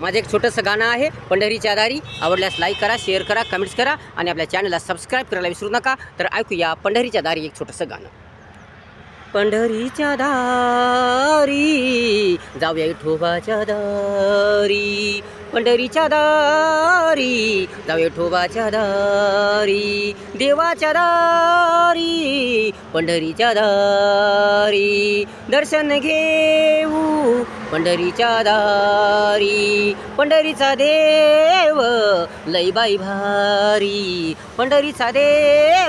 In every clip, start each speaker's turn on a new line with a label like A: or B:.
A: माझं एक छोटंसं गाणं आहे पंढरीच्या दारी आवडल्यास लाईक करा शेअर करा कमेंट्स करा आणि आपल्या चॅनलला सबस्क्राईब करायला विसरू नका. तर ऐकूया पंढरीच्या दारी एक छोटंसं गाणं. पंढरीच्या दारी जाऊया विठोबाच्या दारी. पंढरीच्या दारी जाऊया विठोबाच्या दारी. देवाच्या दारी पंढरीच्या दारी. दर्शन घेऊ पंढरीच्या दारी. पंढरीचा देव लईबाई भारी. पंढरीचा देव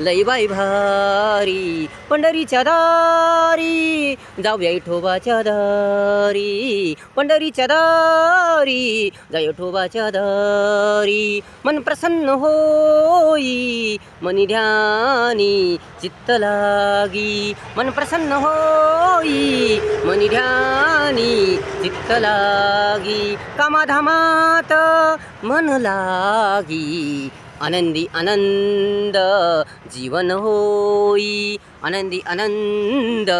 A: लईबाई भारी पंढरीच्या दारी जाऊया विठोबाच्या दारी पंढरीच्या दारी जाऊ विठोबाच्या दारी. मन प्रसन्न होई मनी ध्यानी चित्त लागी. मन प्रसन्न होई मनी ध्यानी चित्त लागी. कामाधामात मन लागी. आनंदी आनंद जीवन होई. आनंदी आनंद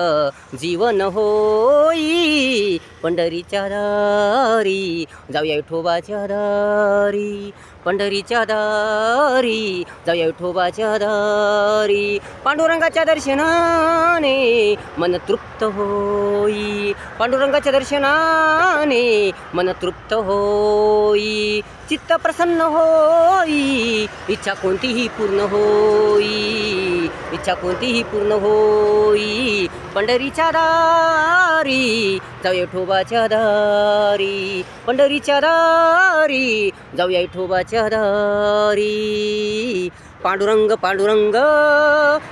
A: जीवन होई. पंढरीच्या दारी जाऊया विठोबाच्या दारी. पंढरीच्या दारी जाऊया विठोबाच्या दारी. पांडुरंगाच्या दर्शनाने मन तृप्त होई. पांडुरंगाच्या दर्शनाने मन तृप्त होई. चित्त प्रसन्न होई. इच्छा कोणतीही पूर्ण होई. इच्छा कोणतीही पूर्ण होई. पंढरीच्या दारी जाऊया विठोबाच्या दारी. पंढरीच्या दारी जाऊया विठोबाच्या दारी. पांडुरंग पांडुरंग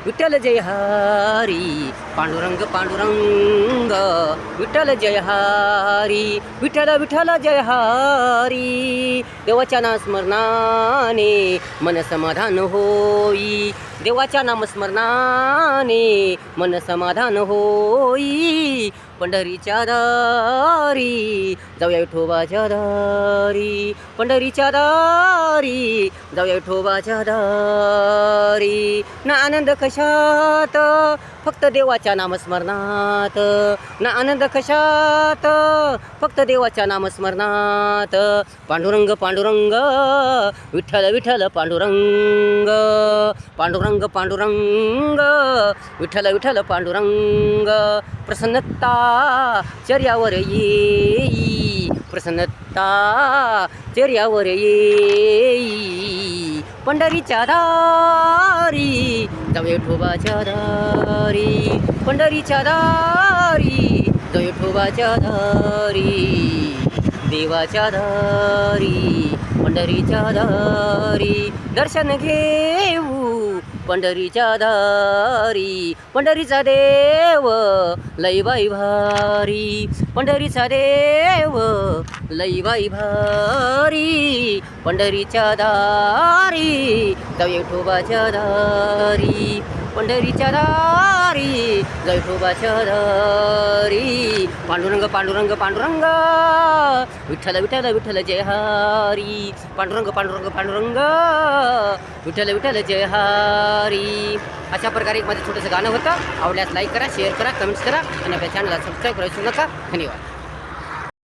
A: विठ्ठल जय हरी पांडुरंग पांडुरंग विठ्ठल जय हरी विठ्ठल विठ्ठल जय हरी देवाच्या नामस्मरणाने मन समाधान होई देवाच्या नामस्मरणाने मन समाधान होई पंढरीच्या दारी. जाऊया विठोबाच्या दारी. पंढरीच्या दारी. जाऊया विठोबाच्या दारी. ना आनंद कशात? फक्त देवाच्या नामस्मरणात. ना आनंद कशात? फक्त देवाच्या नामस्मरणात. पांडुरंग पांडुरंग. विठ्ठल विठ्ठल पांडुरंग. पांडुरंग पांडुरंग. विठ्ठल विठ्ठल पांडुरंग. प्रसन्नता. चर्यावर येई. प्रसन्नता चर्यावर येई. पंढरीच्या दारी जाऊया ठोबाच्या दारी. पंढरीच्या दारी जाऊया विठोबाच्या दारी. देवाच्या दारी पंढरीच्या दारी. दर्शन घेऊ. पंढरीच्या दारी पंढरीचा देव लईबाई भारी. पंढरीचा देव लईबाई भारी. पंढरीच्या दारी तव विठोबाच्या दारी पंढरीच्या दारी जाऊया शहरी पांडुरंग पांडुरंग पांडुरंग. विठ्ठल विठ्ठल विठ्ठल जय हारी. पांडुरंग पांडुरंग पांडुरंग. विठ्ठल विठ्ठल जय हारी. अशा प्रकारे एक माझं छोटंसं गाणं होतं. आवडल्यास लाईक करा शेअर करा कमेंट्स करा. आणि आपल्या चॅनलला सबस्क्राईब करायला नका. धन्यवाद.